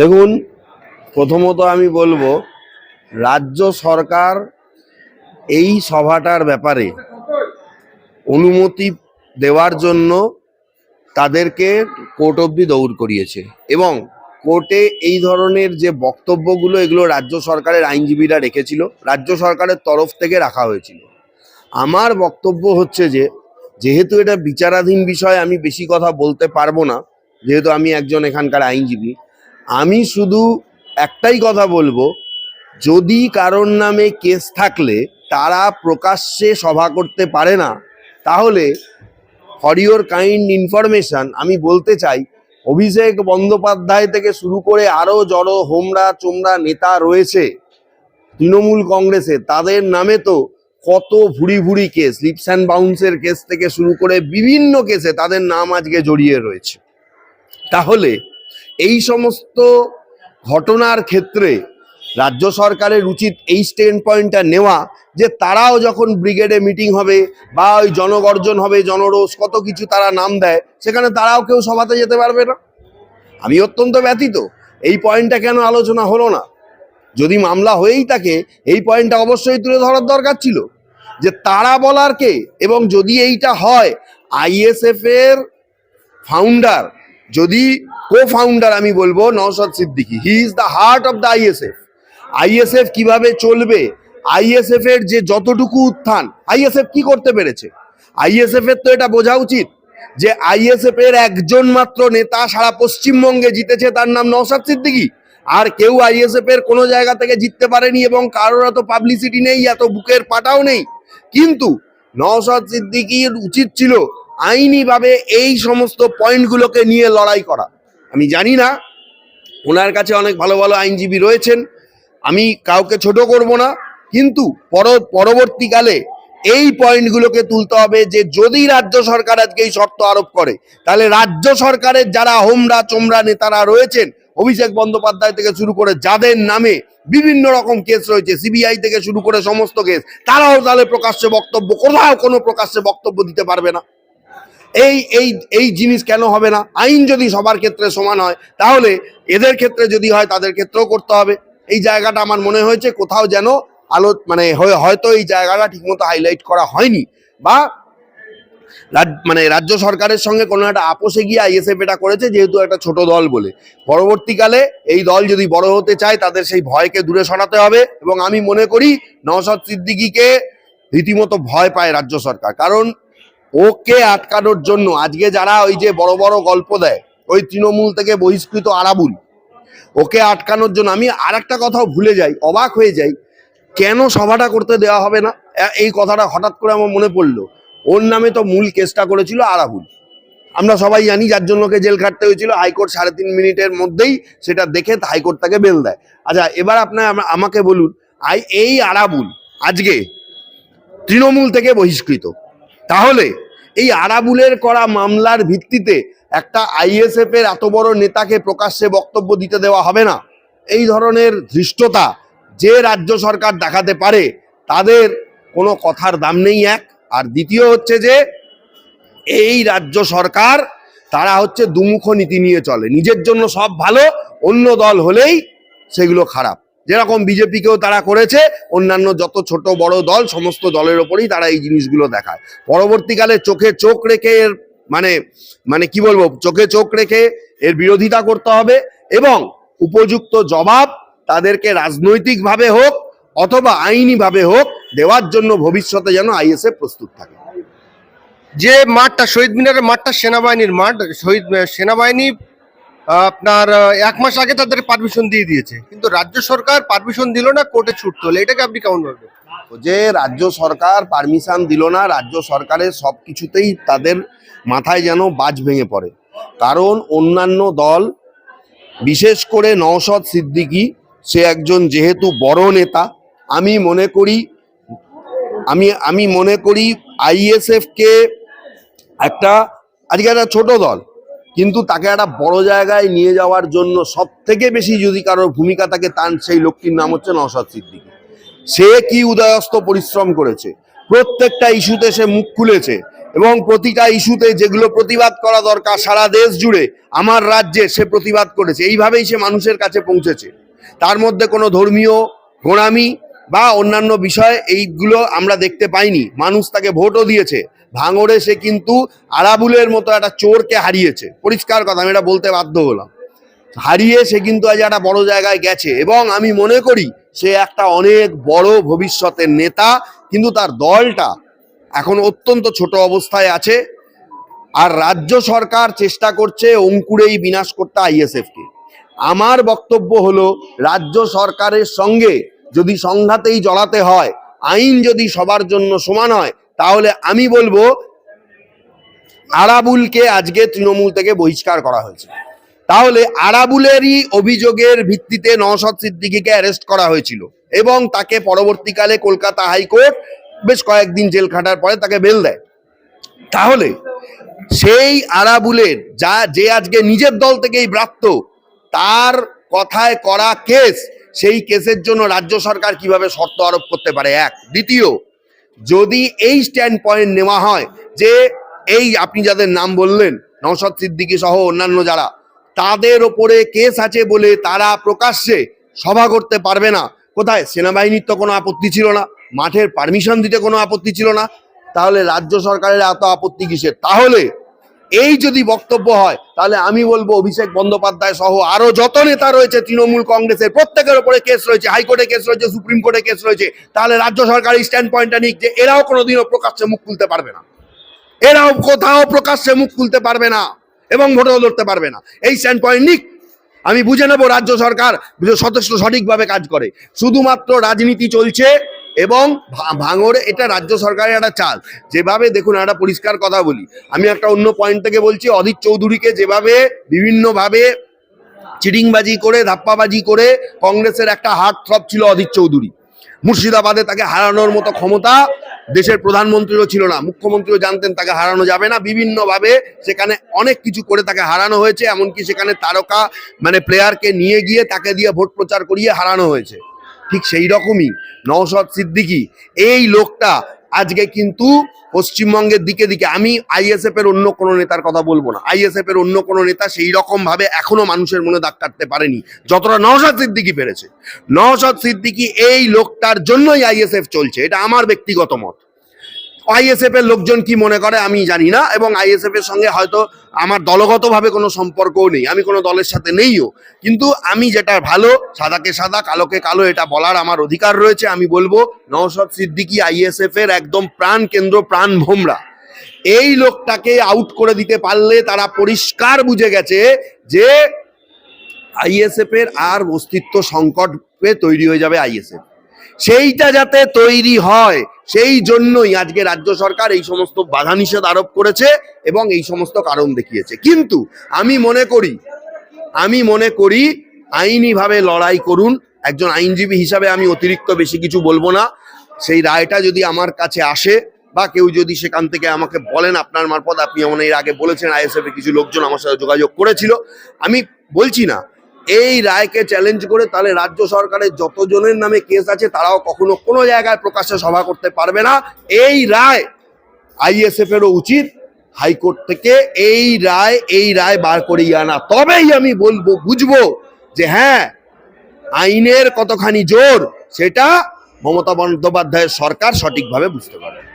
দেখুন, প্রথমত আমি বলব, রাজ্য সরকার এই সভাটার ব্যাপারে অনুমতি দেওয়ার জন্য তাদেরকে কোর্ট অবধি দৌড় করিয়েছে এবং কোর্টে এই ধরনের যে বক্তব্যগুলো, এগুলো রাজ্য সরকারের আইনজীবীরা রেখেছিল, রাজ্য সরকারের তরফ থেকে রাখা হয়েছিল। আমার বক্তব্য হচ্ছে যে, যেহেতু এটা বিচারাধীন বিষয়, আমি বেশি কথা বলতে পারব না, যেহেতু আমি একজন এখানকার আইনজীবী আমি শুধু একটাই কথা বলব, যদি কারোর নামে কেস থাকলে তারা প্রকাশ্যে সভা করতে পারে না, তাহলে ফর কাইন্ড ইনফরমেশন আমি বলতে চাই, অভিষেক বন্দ্যোপাধ্যায় থেকে শুরু করে আরও জড়ো হোমরা চোমরা নেতা রয়েছে, তৃণমূল কংগ্রেসে, তাদের নামে তো কত ভুড়ি ভুড়ি কেস লিপস অ্যান্ড বাউন্সের কেস থেকে শুরু করে বিভিন্ন কেসে তাদের নাম আজকে জড়িয়ে রয়েছে। তাহলে এই সমস্ত ঘটনার ক্ষেত্রে রাজ্য সরকারের উচিত এই স্ট্যান্ড পয়েন্টটা নেওয়া যে তারাও যখন ব্রিগেডে মিটিং হবে বা ওই জনগর্জন হবে, জনরোষ, কত কিছু তারা নাম দেয়, সেখানে তারাও কেউ সভাতে যেতে পারবে না। আমি অত্যন্ত ব্যতীত এই পয়েন্টটা কেন আলোচনা হলো না? যদি মামলা হয়েই থাকে, এই পয়েন্টটা অবশ্যই তুলে ধরার দরকার ছিল। যে তারা বলার কে? এবং যদি এইটা হয় আইএসএফ এর ফাউন্ডার যদি কো ফাউন্ডার আমি বলব Naushad Siddiqui he is the heart of the ISF ISF কীভাবে চলবে? আইএসএফ এর যে যতটুকু উত্থান আইএসএফ কি করতে পেরেছে? আইএসএফ এর তো এটা বোঝা উচিত যে আইএসএফ এর একজন মাত্র নেতা সারা পশ্চিমবঙ্গে জিতেছে, তার নাম নওশাদ সিদ্দিকী। আর কেউ আইএসএফ এর কোনো জায়গা থেকে জিততে পারেনি এবং কারোর এত পাবলিসিটি নেই, এত বুকের পাটাও নেই। কিন্তু নওশাদ সিদ্দিকীর উচিত ছিল আইনিভাবে এই সমস্ত পয়েন্টগুলোকে নিয়ে লড়াই করা। আমি জানি না, ওনার কাছে অনেক ভালো ভালো আইনজীবী রয়েছেন, আমি কাউকে ছোট করব না, কিন্তু পর পরবর্তীকালে এই পয়েন্টগুলোকে তুলতে হবে যে যদি রাজ্য সরকার আজকে এই শর্ত আরোপ করে, তাহলে রাজ্য সরকারের যারা হোমরা চোমরা নেতারা রয়েছেন, অভিষেক বন্দ্যোপাধ্যায় থেকে শুরু করে যাদের নামে বিভিন্ন রকম কেস রয়েছে, সিবিআই থেকে শুরু করে সমস্ত কেস, তারাও তাহলে প্রকাশ্যে বক্তব্য, কোথাও কোনো প্রকাশ্যে বক্তব্য দিতে পারবে না। এই এই এই জিনিস কেন হবে না? আইন যদি সবার ক্ষেত্রে সমান হয়, তাহলে এদের ক্ষেত্রে যদি হয়, তাদের ক্ষেত্রেও করতে হবে। এই জায়গাটা আমার মনে হয়েছে কোথাও যেন আলো মানে হয়- হয়তো এই জায়গাটা ঠিকমতো হাইলাইট করা হয়নি বা মানে রাজ্য সরকারের সঙ্গে কোনো একটা আপোষে গিয়ে আইএসএফ এটা করেছে, যেহেতু একটা ছোট দল বলে। পরবর্তীকালে এই দল যদি বড় হতে চায়, তাদের সেই ভয়কে দূরে সরাতে হবে এবং আমি মনে করি নওশাদ সিদ্দিকিকে রীতিমতো ভয় পায় রাজ্য সরকার। কারণ ওকে আটকানোর জন্য আজকে যারা ওই যে বড় বড় গল্প দেয়, ওই তৃণমূল থেকে বহিষ্কৃত আরাবুল, ওকে আটকানোর জন্য আমি আর একটা কথাও ভুলে যাই, অবাক হয়ে যাই, কেন সভাটা করতে দেওয়া হবে না? এই কথাটা হঠাৎ করে আমার মনে পড়ল, ওর নামে তো মূল কেসটা করেছিল আরাবুল। আমরা সবাই জানি যার জন্য ওকে জেল খাটতে হয়েছিল, হাইকোর্ট সাড়ে তিন মিনিটের মধ্যেই সেটা দেখে হাইকোর্ট তাকে বেল দেয়। আচ্ছা এবার আপনার আমাকে বলুন, আই, এই আরাবুল আজকে তৃণমূল থেকে বহিষ্কৃত। তাহলে এই আরাবুলের করা মামলার ভিত্তিতে একটা আইএসএফ এর এত বড় নেতাকে প্রকাশ্যে বক্তব্য দিতে দেওয়া হবে না। এই ধরনের ধৃষ্টতা যে রাজ্য সরকার দেখাতে পারে, তাদের কোনো কথার দাম নেই এক। আর দ্বিতীয় হচ্ছে যে, এই রাজ্য সরকার, তারা হচ্ছে দুমুখ নীতি নিয়ে চলে। নিজের জন্য সব ভালো, অন্য দল হলেই সেগুলো খারাপ। যেরকম বিজেপিকেও তারা করেছে, অন্যান্য যত ছোট বড় দল, সমস্ত দলের ওপরেই তারা এই জিনিসগুলো দেখায়। পরবর্তীকালে চোখে চোখ রেখে এর মানে মানে কি বলব, চোখে চোখ রেখে এর বিরোধিতা করতে হবে এবং উপযুক্ত জবাব তাদেরকে রাজনৈতিকভাবে হোক অথবা আইনিভাবে হোক দেওয়ার জন্য ভবিষ্যতে যেন আইএসএ প্রস্তুত থাকে। যে মাঠটা, শহীদ মিনারের মাঠটা সেনাবাহিনীর মাঠ, শহীদ, সেনাবাহিনী আপনার এক মাস আগে তাদের পারমিশন দিয়ে দিয়েছে। কিন্তু রাজ্য সরকার পারমিশন দিল না কোর্টে ছুটতে হলো। এটাকে আপনি কেমন ভাববেন? যে রাজ্য সরকার পারমিশন দিল না, রাজ্য সরকারের সব কিছুতেই তাদের মাথায় যেন বাজ ভেঙে পড়ে। কারণ অন্যান্য দল, বিশেষ করে নওশদ সিদ্দিকী, সে একজন যেহেতু বড় নেতা, আমি মনে করি, আমি আমি মনে করি আইএসএফ কে একটা, আজকে একটা ছোট দল কিন্তু তাকে একটা বড় জায়গায় নিয়ে যাওয়ার জন্য সব থেকে বেশি যদি কারোর ভূমিকা থাকে তার সেই লোকটির নাম হচ্ছে নওশাদ সিদ্দিকী। সে কি উদয়স্ত পরিশ্রম করেছে? প্রত্যেকটা ইস্যুতে সে মুখ খুলেছে এবং প্রতিটা ইস্যুতে যেগুলো প্রতিবাদ করা দরকার সারা দেশ জুড়ে, আমার রাজ্যে সে প্রতিবাদ করেছে। এইভাবেই সে মানুষের কাছে পৌঁছেছে। তার মধ্যে কোনো ধর্মীয় গোড়ামি বা অন্যান্য বিষয়, এইগুলো আমরা দেখতে পাইনি। মানুষ তাকে ভোটও দিয়েছে। ভাঙড়ে সে কিন্তু আরাবুলের মতো একটা চোরকে হারিয়েছে। পরিষ্কার কথা, আমি এটা বলতে বাধ্য হলাম। হারিয়ে সে কিন্তু আজ একটা বড় জায়গায় গেছে এবং আমি মনে করি সে একটা অনেক বড় ভবিষ্যতের নেতা, কিন্তু তার দলটা এখন অত্যন্ত ছোট অবস্থায় আছে আর রাজ্য সরকার চেষ্টা করছে অঙ্কুরেই বিনাশ করতে আইএসএফকে। আমার বক্তব্য হলো, রাজ্য সরকারের সঙ্গে যদি সংঘাতেই জড়াতে হয়, আইন যদি সবার জন্য সমান হয় তাহলে আমি বলব, আরাবুলকে আজকে তৃণমূল থেকে বহিষ্কার করা হয়েছে। তাহলে আরাবুলেরই অভিযোগের ভিত্তিতে নওশাদ সিদ্দিকীকে অ্যারেস্ট করা হয়েছিল এবং তাকে পরবর্তীকালে কলকাতা হাইকোর্ট বেশ কয়েকদিন জেল খাটার পরে তাকে বেল দেয়। তাহলে সেই আরাবুলের যা, যে আজকে নিজের দল থেকেই ব্রাত্য, তার কথায় করা কেস, সেই কেসের জন্য রাজ্য সরকার কীভাবে শর্ত আরোপ করতে পারে? এক। দ্বিতীয় যদি এই স্ট্যান্ড পয়েন্ট নেওয়া হয় যে এই আপনি যাদের নাম বললেন, নওশাদ সিদ্দিকী সহ অন্যান্য যারা, তাদের ওপরে কেস আছে বলে তারা প্রকাশ্যে সভা করতে পারবে না। কোথায়? সেনাবাহিনীর তো কোনো আপত্তি ছিল না। মাঠের পারমিশন দিতে কোনো আপত্তি ছিল না। তাহলে রাজ্য সরকারের এত আপত্তি কিসের? তাহলে এই যদি বক্তব্য হয়, তাহলে আমি বলব অভিষেক বন্দ্যোপাধ্যায় সহ আরও যত নেতা রয়েছে, তৃণমূল কংগ্রেসের প্রত্যেকের উপরে কেস রয়েছে, হাইকোর্টে কেস রয়েছে, সুপ্রিম কোর্টে কেস রয়েছে, তাহলে রাজ্য সরকার এই স্ট্যান্ড পয়েন্টটা নিক যে এরাও কোনোদিনও প্রকাশ্যে মুখ খুলতে পারবে না। এরাও কোথাও প্রকাশ্যে মুখ খুলতে পারবে না এবং ভোটও ধরতে পারবে না। এই স্ট্যান্ড পয়েন্ট নিক। আমি বুঝে নেব রাজ্য সরকার যথেষ্ট সঠিকভাবে কাজ করে। শুধুমাত্র রাজনীতি চলছে এবং ভাঙড়ে এটা রাজ্য সরকারের একটা চাল। যেভাবে দেখুন, একটা পরিষ্কার কথা বলি। আমি একটা অন্য পয়েন্ট থেকে বলছি, অধীর চৌধুরীকে যেভাবে বিভিন্নভাবে চিটিংবাজি করে, ধাপ্পাবাজি করে কংগ্রেসের একটা হার্ট থ্রপ ছিল অধীর চৌধুরী। মুর্শিদাবাদে তাকে হারানোর মতো ক্ষমতা দেশের প্রধানমন্ত্রীও ছিল না। মুখ্যমন্ত্রীও জানতেন তাকে হারানো যাবে না। বিভিন্নভাবে সেখানে অনেক কিছু করে তাকে হারানো হয়েছে, এমনকি সেখানে তারকা মানে প্লেয়ারকে নিয়ে গিয়ে তাকে দিয়ে ভোট প্রচার করিয়ে হারানো হয়েছে। ঠিক সেই রকমই। নওশাদ সিদ্দিকি, এই লোকটা আজকে কিন্তু পশ্চিমবঙ্গের দিকে দিকে, আমি আইএসএফ এর অন্য কোনো নেতার কথা বলব না। আইএসএফ এর অন্য কোনো নেতা সেই রকম ভাবে এখনও মানুষের মনে দাগ কাটতে পারেনি। যতটা নওশাদ সিদ্দিকি পেরেছে। নওশাদ সিদ্দিকি এই লোকটার জন্যই আইএসএফ চলছে, এটা আমার ব্যক্তিগত মত। আইএসএফ এর লোকজন কি মনে করে আমি জানি না, এবং আইএসএফ এর সঙ্গে হয়তো আমার দলগতভাবে কোনো সম্পর্কও নেই। আমি কোনো দলের সাথে নেইও। কিন্তু আমি যেটা ভালো, সাদাকে সাদা, কালোকে কালো, এটা বলার আমার অধিকার রয়েছে। আমি বলব, নওশাদ সিদ্দিকী আইএসএফ এর একদম প্রাণ কেন্দ্র, প্রাণ ভোমরা। এই লোকটাকে আউট করে দিতে পারলে তারা পরিষ্কার বুঝে গেছে যে আইএসএফ এর আর অস্তিত্ব সংকটে তৈরি হয়ে যাবে আইএসএফ। সেইটা যাতে তৈরি হয়, সেই জন্যই আজকে রাজ্য সরকার এই সমস্ত বাধা নিষেধ আরোপ করেছে এবং এই সমস্ত কারণ দেখিয়েছে। কিন্তু আমি মনে করি, আমি মনে করি আইনিভাবে লড়াই করুন, একজন আইনজীবী হিসাবে আমি অতিরিক্ত বেশি কিছু বলব না। সেই রায়টা যদি আমার কাছে আসে বা কেউ যদি সেখান থেকে আমাকে বলেন, আপনার মারফত আপনি যেমন এর আগে বলেছেন, আইএসএফ এর কিছু লোকজন আমার সাথে যোগাযোগ করেছিল। আমি বলছি না এই রায়কে চ্যালেঞ্জ করে তাহলে রাজ্য সরকারের যতজনের নামে কেস আছে, তারাও কখনো কোনো জায়গায় প্রকাশ্যে সভা করতে পারবে না। এই রায় আইএসএফ এরও উচিত। হাইকোর্ট থেকে এই রায় এই রায় বার করিয়ে আনা তবেই আমি বলব, বুঝব যে হ্যাঁ আইনের কতখানি জোর, সেটা মমতা বন্দ্যোপাধ্যায়ের সরকার সঠিকভাবে বুঝতে পারবে।